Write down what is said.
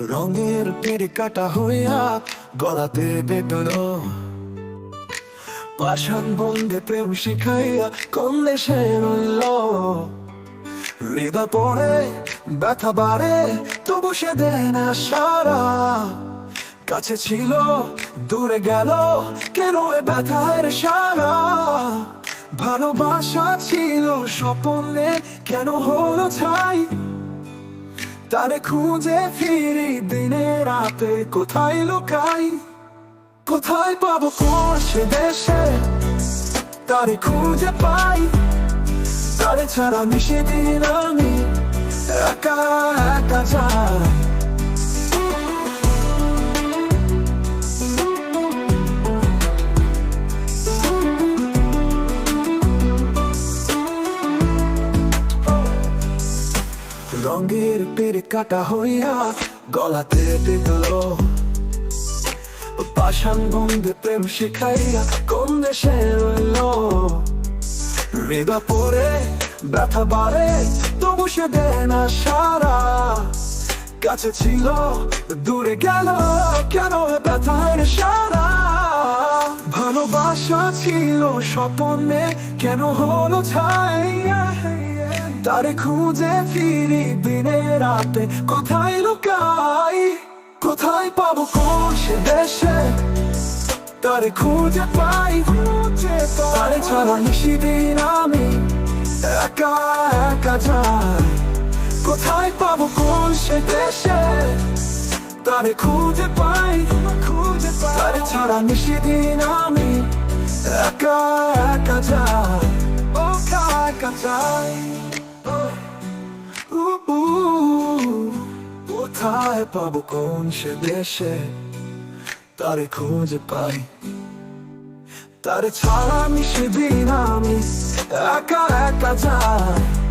রঙের পেরে কাটা হইয়া গলাতে বেদনো পাষাণ বন্ধে প্রেম শিখাইয়া কোন দেশে রইল। হৃদয় পড়ে, ব্যথা বাড়ে, তবু সে দেয় না সারা। কাছে ছিল, দূরে গেল, কেন এ ব্যথার সারা? ভালোবাসা ছিল স্বপনে, কেন হলো ছাই তারে খুঁজে ফিরি দিনে রাতে। কোথায় লুকাই? কোথায় পাবো কোন সে দেশে? তারে খুঁজে পাই। তারে ছাড়া মিশে দিন আমি। একা একা যাই। রঙের পেরে কাটা হইয়া গলাতে দিল পাষাণ বন্ধে প্রেম শিখাইয়া কোন দেশে রইল? হৃদয় পরে, ব্যথা বাড়ে, তবু সে দেয় না সারা। কাছে ছিল, দূরে গেল, কেন ব্যথার সারা? ভালোবাসা ছিল স্বপনে, কেন হলো ছাই তারে খুঁজে ফিরি দিনে রাতে। কোথায় লুকাই? কোথায় পাবো কোন দেশে? তারে খুঁজে পাই খুঁজে তারে ছাড়া নিশি দিন আমি একা একা যাই। কোথায় পাবো কোন দেশে? তারে খুঁজে পাই খুঁজে পাই। তারে ছাড়া নিশি দিন আমি একা একা যাই। একা একা যাই। কোথায় পাবো কোন সে দেশে? তারে খুঁজে পাই। তারে ছাড়া মিশে দিন আমি একা একা যাই।